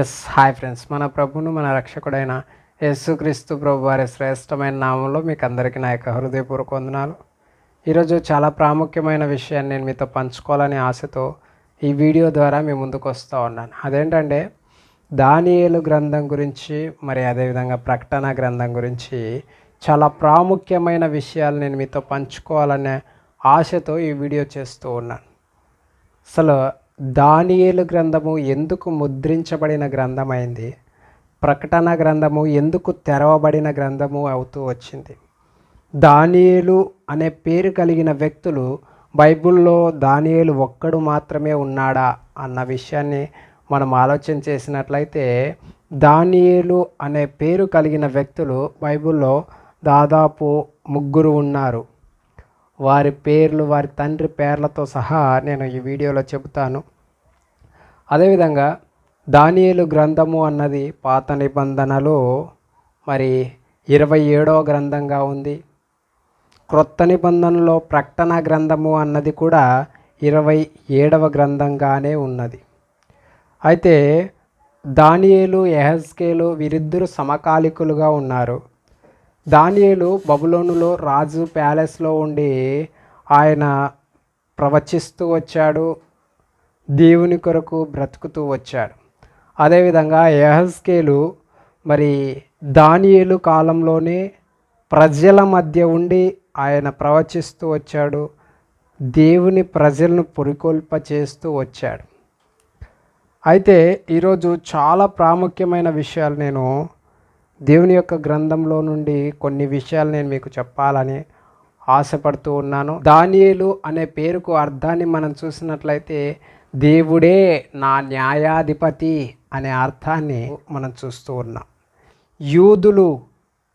Yes hi friends మన ప్రభును మన రక్షకుడైన యేసుక్రీస్తు ప్రభు వారి శ్రేష్టమైన నామంలో మీకు అందరికీ నా యొక్క హృదయపూర్వక వందనాలు. ఈరోజు చాలా ప్రాముఖ్యమైన విషయాన్ని నేను మీతో పంచుకోవాలనే ఆశతో ఈ వీడియో ద్వారా మీ ముందుకు వస్తూ ఉన్నాను. అదేంటంటే దానియేలు గ్రంథం గురించి మరి అదేవిధంగా ప్రకటన గ్రంథం గురించి చాలా ప్రాముఖ్యమైన విషయాలు నేను మీతో పంచుకోవాలనే ఆశతో ఈ వీడియో చేస్తూ ఉన్నాను. అసలు దానియేలు గ్రంథము ఎందుకు ముద్రించబడిన గ్రంథమైంది? ప్రకటన గ్రంథము ఎందుకు తెరవబడిన గ్రంథము అవుతూ వచ్చింది. దానియేలు అనే పేరు కలిగిన వ్యక్తులు బైబిల్లో దానియేలు ఒక్కడు మాత్రమే ఉన్నాడా అన్న విషయాన్ని మనం ఆలోచన చేసినట్లయితే దానియేలు అనే పేరు కలిగిన వ్యక్తులు బైబిల్లో దాదాపు ముగ్గురు ఉన్నారు. వారి పేర్లు వారి తండ్రి పేర్లతో సహా నేను ఈ వీడియోలో చెబుతాను. అదేవిధంగా దానియేలు గ్రంథము అన్నది పాత నిబంధనలో మరి ఇరవై ఏడవ గ్రంథంగా ఉంది. క్రొత్త నిబంధనలో ప్రకటన గ్రంథము అన్నది కూడా ఇరవై ఏడవ గ్రంథంగానే ఉన్నది. అయితే దానియేలు ఎహెస్కేలు వీరిద్దరు సమకాలికులుగా ఉన్నారు. దానియేలు బబులోనులో రాజు ప్యాలెస్లో ఉండి ఆయన ప్రవచిస్తూ వచ్చాడు. దేవుని కొరకు బ్రతుకుతూ వచ్చాడు. అదేవిధంగా యహస్కేలు మరి దానియేలు కాలంలోనే ప్రజల మధ్య ఉండి ఆయన ప్రవచిస్తూ వచ్చాడు. దేవుని ప్రజలను పురికొల్ప చేస్తూ వచ్చాడు. అయితే ఈరోజు చాలా ప్రాముఖ్యమైన విషయాలు నేను దేవుని యొక్క గ్రంథంలో నుండి కొన్ని విషయాలు నేను మీకు చెప్పాలని ఆశపడుతూ ఉన్నాను. దానియేలు అనే పేరుకు అర్థాన్ని మనం చూసినట్లయితే దేవుడే నా న్యాయాధిపతి అనే అర్థాన్ని మనం చూస్తూ ఉన్నాం. యూదులు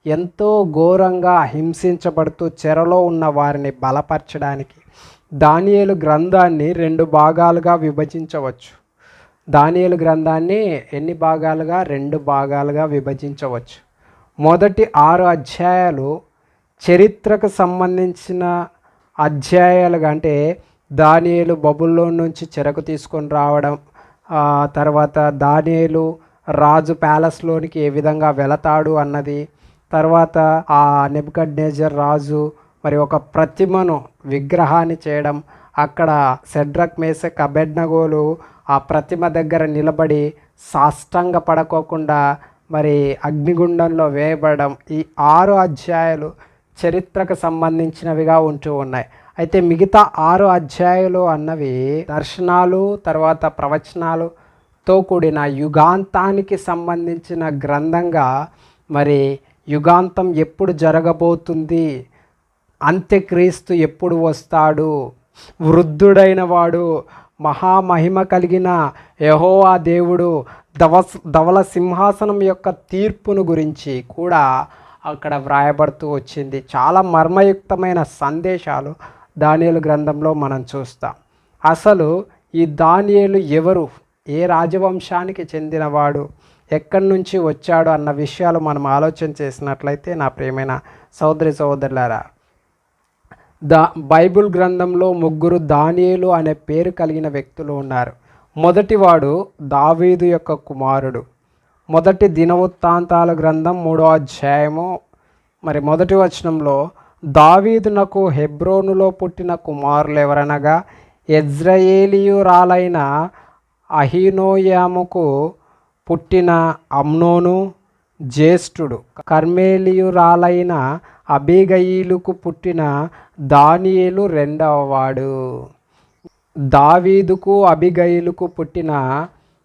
ఎంతో ఘోరంగా హింసించబడుతూ చెరలో ఉన్న వారిని బలపరచడానికి దానియేలు గ్రంథాన్ని రెండు భాగాలుగా విభజించవచ్చు. దానియేలు గ్రంథాన్ని ఎన్ని భాగాలుగా? రెండు భాగాలుగా విభజించవచ్చు. మొదటి ఆరు అధ్యాయాలు చరిత్రకు సంబంధించిన అధ్యాయాలుగా అంటే దానియేలు బబుల్లో నుంచి చెరకు తీసుకొని రావడం తర్వాత దానియేలు రాజు ప్యాలెస్లోనికి ఏ విధంగా వెళతాడు అన్నది తర్వాత ఆ నెబ్కడ్నేజర్ రాజు మరి ఒక ప్రతిమను విగ్రహాన్ని చేయడం అక్కడ సెడ్రక్ మేసే అబెడ్నగోలు ఆ ప్రతిమ దగ్గర నిలబడి సాష్టంగ పడకోకుండా మరి అగ్నిగుండంలో వేయబడడం ఈ ఆరు అధ్యాయాలు చరిత్రకు సంబంధించినవిగా ఉంటూ ఉన్నాయి. అయితే మిగతా ఆరు అధ్యాయులు అన్నవి దర్శనాలు తర్వాత ప్రవచనాలుతో కూడిన యుగాంతానికి సంబంధించిన గ్రంథంగా మరి యుగాంతం ఎప్పుడు జరగబోతుంది? అంత్యక్రీస్తు ఎప్పుడు వస్తాడు? వృద్ధుడైన వాడు మహామహిమ కలిగిన యహోవా దేవుడు దవ ధవల సింహాసనం యొక్క తీర్పును గురించి కూడా అక్కడ వ్రాయబడుతూ వచ్చింది. చాలా మర్మయుక్తమైన సందేశాలు దానియలు గ్రంథంలో మనం చూస్తాం. అసలు ఈ దానియేలు ఎవరు? ఏ రాజవంశానికి చెందినవాడు? ఎక్కడి నుంచి వచ్చాడు? అన్న విషయాలు మనం ఆలోచన చేసినట్లయితే నా ప్రియమైన సోదరి సోదరులారా దా బైబిల్ గ్రంథంలో ముగ్గురు దానియేలు అనే పేరు కలిగిన వ్యక్తులు ఉన్నారు. మొదటివాడు దావీదు యొక్క కుమారుడు. మొదటి దినవృత్తాంతాల గ్రంథం మూడో అధ్యాయము మరి మొదటి వచనంలో దావీదునకు హెబ్రోనులో పుట్టిన కుమారులు ఎవరనగా ఎజ్రయేలియురాలైన అహినోయాముకు పుట్టిన అమ్నోను జ్యేష్ఠుడు. కర్మేలియురాలైన అబిగయిలుకు పుట్టిన దానియేలు రెండవవాడు దావీదుకు అబిగయిలుకు పుట్టిన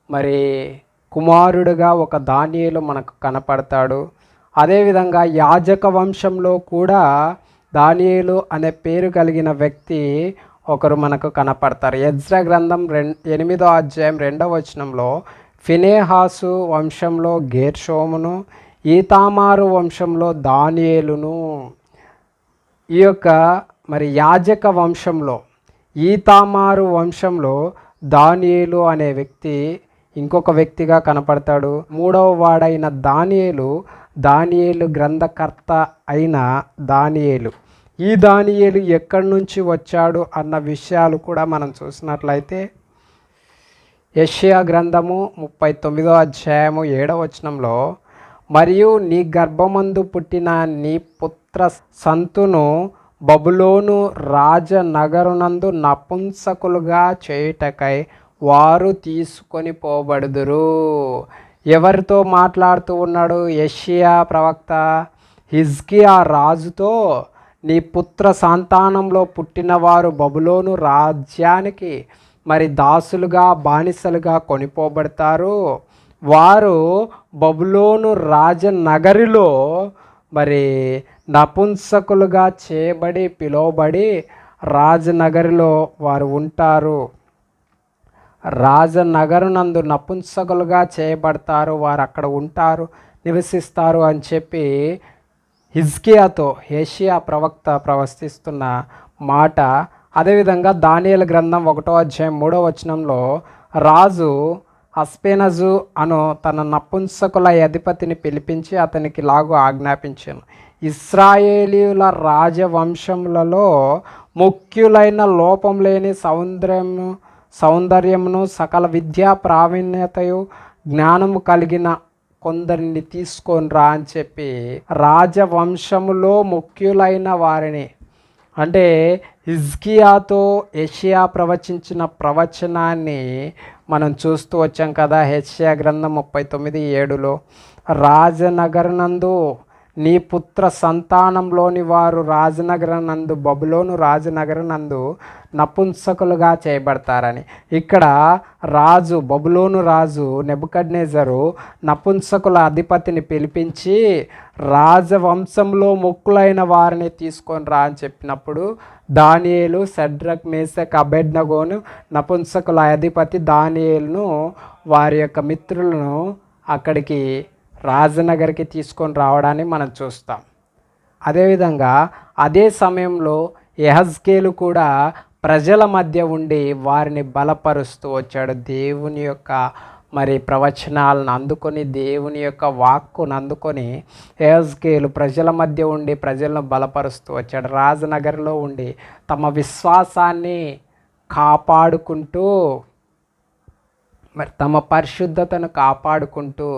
మరి కుమారుడుగా ఒక దానియేలు మనకు కనపడతాడు. అదేవిధంగా యాజక వంశంలో కూడా దానియేలు అనే పేరు కలిగిన వ్యక్తి ఒకరు మనకు కనపడతారు. యజ్ర గ్రంథం రెం ఎనిమిదో అధ్యాయం రెండవ వచనంలో ఫినేహాసు వంశంలో గేర్షోమును ఈతామారు వంశంలో దానియేలును ఈ యొక్క మరి యాజక వంశంలో ఈతామారు వంశంలో దానియేలు అనే వ్యక్తి ఇంకొక వ్యక్తిగా కనపడతాడు. మూడవ వాడైన దానియేలు దానియేలు గ్రంథకర్త అయిన దానియేలు. ఈ దానియేలు ఎక్కడి నుంచి వచ్చాడు అన్న విషయాలు కూడా మనం చూసినట్లయితే యషియా గ్రంథము ముప్పై తొమ్మిదో అధ్యాయము ఏడవ వచనంలో మరియు నీ గర్భమందు పుట్టిన నీ పుత్ర సంతును బబులోను రాజనగరునందు నపుంసకులుగా చేయుటకై వారు తీసుకొని పోబడుదురు. ఎవరితో మాట్లాడుతూ ఉన్నాడు యషియా ప్రవక్త? హిజ్కియా రాజుతో నీ పుత్ర సంతానంలో పుట్టినవారు బబులోను రాజ్యానికి మరి దాసులుగా బానిసలుగా కొనిపోబడతారు. వారు బబులోను రాజనగరిలో మరి నపుంసకులుగా చేయబడి పిలువబడి రాజనగరిలో వారు ఉంటారు. రాజనగరునందు నపుంసకులుగా చేయబడతారు వారు అక్కడ ఉంటారు నివసిస్తారు అని చెప్పి హిజ్కియాతో ఏషియా ప్రవక్త ప్రవస్థిస్తున్న మాట అదేవిధంగా దానియల గ్రంథం ఒకటో అధ్యాయం మూడో వచనంలో రాజు అస్పెనజు అను తన నపుంసకుల అధిపతిని పిలిపించి అతనికి లాగు ఆజ్ఞాపించాను. ఇస్రాయేలీయుల రాజవంశములలో ముఖ్యులైన లోపం లేని సౌందర్యము సౌందర్యమును సకల విద్యా ప్రావీణ్యతయు జ్ఞానము కలిగిన కొందరిని తీసుకొని రా అని చెప్పి రాజవంశములో ముఖ్యులైన వారిని అంటే హిజ్కియాతో ఏషియా ప్రవచించిన ప్రవచనాన్ని మనం చూస్తూ వచ్చాం కదా హెషియా గ్రంథం ముప్పై తొమ్మిది ఏడులో. రాజనగరనందు నీ పుత్ర సంతానంలోని వారు రాజనగరనందు బబులోను రాజనగరనందు నపుంసకులుగా చేయబడతారని. ఇక్కడ రాజు బబులోను రాజు నెబుకడ్నేజరు నపుంసకుల అధిపతిని పిలిపించి రాజవంశంలో ముక్కులైన వారిని తీసుకొని రా అని చెప్పినప్పుడు దానియేలు సెడ్రక్ మేసక్ అబెడ్నగోను నపుంసకుల అధిపతి దానియేలును వారి యొక్క మిత్రులను అక్కడికి రాజనగర్కి తీసుకొని రావడాన్ని మనం చూస్తాం. అదేవిధంగా అదే సమయంలో ఎహజ్కేలు కూడా ప్రజల మధ్య ఉండి వారిని బలపరుస్తూ వచ్చాడు. దేవుని యొక్క మరి ప్రవచనాలను అందుకొని దేవుని యొక్క వాక్కును అందుకొని ఎహజ్కేలు ప్రజల మధ్య ఉండి ప్రజలను బలపరుస్తూ వచ్చాడు. రాజనగర్లో ఉండి తమ విశ్వాసాన్ని కాపాడుకుంటూ మరి తమ పరిశుద్ధతను కాపాడుకుంటూ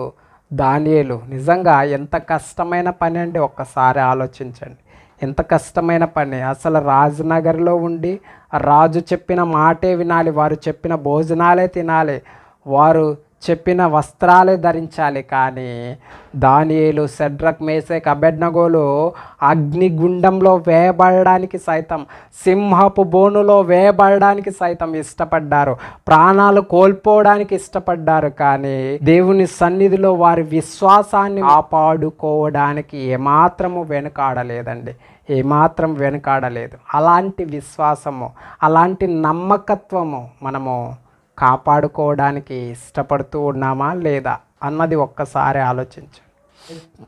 దానియలు నిజంగా ఎంత కష్టమైన పని అండి ఒక్కసారి ఆలోచించండి. ఎంత కష్టమైన పని. అసలు రాజనగర్లో ఉండి రాజు చెప్పిన మాటే వినాలి వారు చెప్పిన భోజనాలే తినాలి. వారు చెప్పిన వస్త్రాలే ధరించాలి కానీ దానియేలు సెడ్రక్ మేసేక్ అబెడ్నగోలు అగ్నిగుండంలో వేయబడడానికి సైతం సింహపు బోనులో వేయబడడానికి సైతం ఇష్టపడ్డారు. ప్రాణాలు కోల్పోవడానికి ఇష్టపడ్డారు కానీ దేవుని సన్నిధిలో వారి విశ్వాసాన్ని కాపాడుకోవడానికి ఏమాత్రము వెనుకాడలేదండి. ఏమాత్రం వెనుకాడలేదు. అలాంటి విశ్వాసము అలాంటి నమ్మకత్వము మనము కాపాడుకోవడానికి ఇష్టపడుతూ ఉన్నామా లేదా అన్నది ఒక్కసారి ఆలోచించు.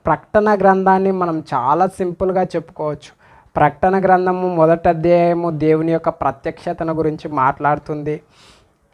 ప్రకటన గ్రంథాన్ని మనం చాలా సింపుల్గా చెప్పుకోవచ్చు. ప్రకటన గ్రంథము మొదటి అధ్యాయము దేవుని యొక్క ప్రత్యక్షతను గురించి మాట్లాడుతుంది.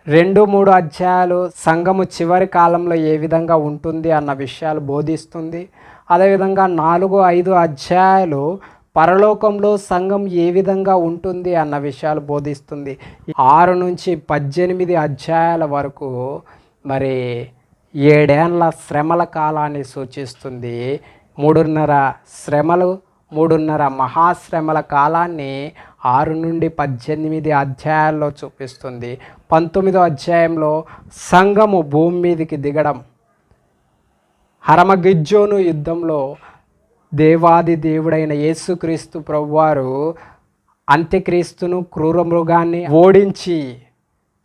రెండు మూడు అధ్యాయాలు సంఘము చివరి కాలంలో ఏ విధంగా ఉంటుంది అన్న విషయాలు బోధిస్తుంది. అదేవిధంగా నాలుగు ఐదు అధ్యాయాలు పరలోకంలో సంఘం ఏ విధంగా ఉంటుంది అన్న విషయాలు బోధిస్తుంది. ఆరు నుంచి పద్దెనిమిది అధ్యాయాల వరకు మరి ఏడేళ్ళ శ్రమల కాలాన్ని సూచిస్తుంది. మూడున్నర శ్రమలు మూడున్నర మహాశ్రమల కాలాన్ని ఆరు నుండి పద్దెనిమిది అధ్యాయాల్లో చూపిస్తుంది. పంతొమ్మిదో అధ్యాయంలో సంఘము భూమి మీదకి దిగడం హరమగిజ్జోను యుద్ధంలో దేవాది దేవుడైన యేసుక్రీస్తు ప్రభువారు అంత్యక్రీస్తును క్రూర మృగాన్ని ఓడించి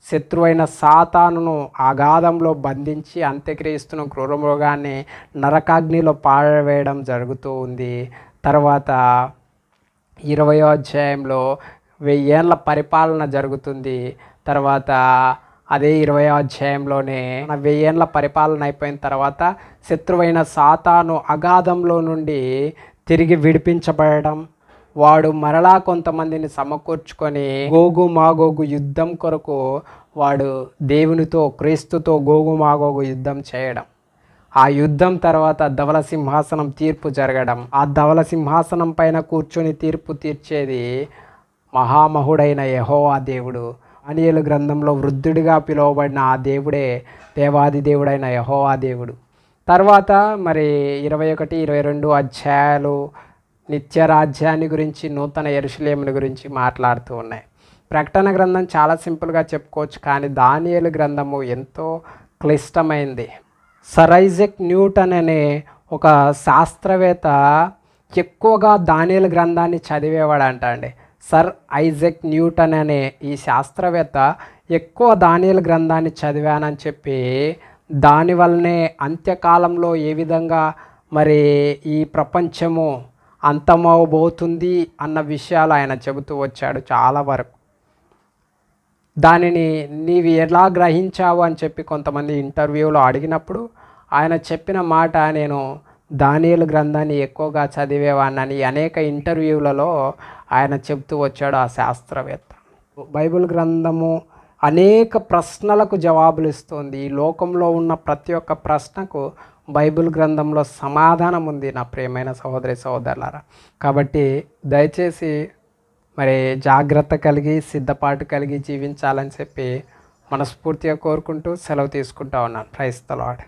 శత్రువైన సాతానును అగాధంలో బంధించి అంత్యక్రీస్తును క్రూర మృగాన్ని నరకాగ్నిలో పారవేయడం జరుగుతూ ఉంది. తర్వాత ఇరవయో అధ్యాయంలో వెయ్యేళ్ళ పరిపాలన జరుగుతుంది. తర్వాత అదే ఇరవై అధ్యాయంలోనే మన వెయ్యేళ్ళ పరిపాలన అయిపోయిన తర్వాత శత్రువైన సాతాను అగాధంలో నుండి తిరిగి విడిపించబడడం వాడు మరలా కొంతమందిని సమకూర్చుకొని గోగు మాగోగు యుద్ధం కొరకు వాడు దేవునితో క్రీస్తుతో గోగు మాగోగు యుద్ధం చేయడం. ఆ యుద్ధం తర్వాత ధవల సింహాసనం తీర్పు జరగడం. ఆ ధవల సింహాసనం పైన కూర్చొని తీర్పు తీర్చేది మహామహుడైన యహోవా దేవుడు. దానియేలు గ్రంథంలో వృద్ధుడిగా పిలువబడిన ఆ దేవుడే దేవాది దేవుడైన యహోవా దేవుడు. తర్వాత మరి ఇరవై ఒకటి ఇరవై రెండు అధ్యాయాలు నిత్య రాజ్యాన్ని గురించి నూతన ఎరుశలేముల గురించి మాట్లాడుతూ ఉన్నాయి. ప్రకటన గ్రంథం చాలా సింపుల్గా చెప్పుకోవచ్చు కానీ దానియేలు గ్రంథము ఎంతో క్లిష్టమైంది. సరైజెక్ న్యూటన్ అనే ఒక శాస్త్రవేత్త ఎక్కువగా దానియేలు గ్రంథాన్ని చదివేవాడంట అండి సర్ ఐజెక్ న్యూటన్ అనే ఈ శాస్త్రవేత్త ఎక్కువ దానియేలు గ్రంథాన్ని చదివానని చెప్పి దానివల్లనే అంత్యకాలంలో ఏ విధంగా మరి ఈ ప్రపంచము అంతమవబోతుంది అన్న విషయాలు ఆయన చెబుతూ వచ్చాడు చాలా వరకు. దానిని నీవు ఎలా గ్రహించావు అని చెప్పి కొంతమంది ఇంటర్వ్యూలో అడిగినప్పుడు ఆయన చెప్పిన మాట నేను దానియలు గ్రంథాన్ని ఎక్కువగా చదివేవాడినని అనేక ఇంటర్వ్యూలలో ఆయన చెబుతూ వచ్చాడు ఆ శాస్త్రవేత్త. బైబిల్ గ్రంథము అనేక ప్రశ్నలకు జవాబులు ఇస్తుంది. ఈ లోకంలో ఉన్న ప్రతి ఒక్క ప్రశ్నకు బైబిల్ గ్రంథంలో సమాధానం ఉంది నా ప్రియమైన సహోదరి సహోదరులారా. కాబట్టి దయచేసి మరి జాగ్రత్త కలిగి సిద్ధపాటు కలిగి జీవించాలని చెప్పి మనస్ఫూర్తిగా కోరుకుంటూ సెలవు తీసుకుంటా ఉన్నాను. ప్రైస్తలాడ్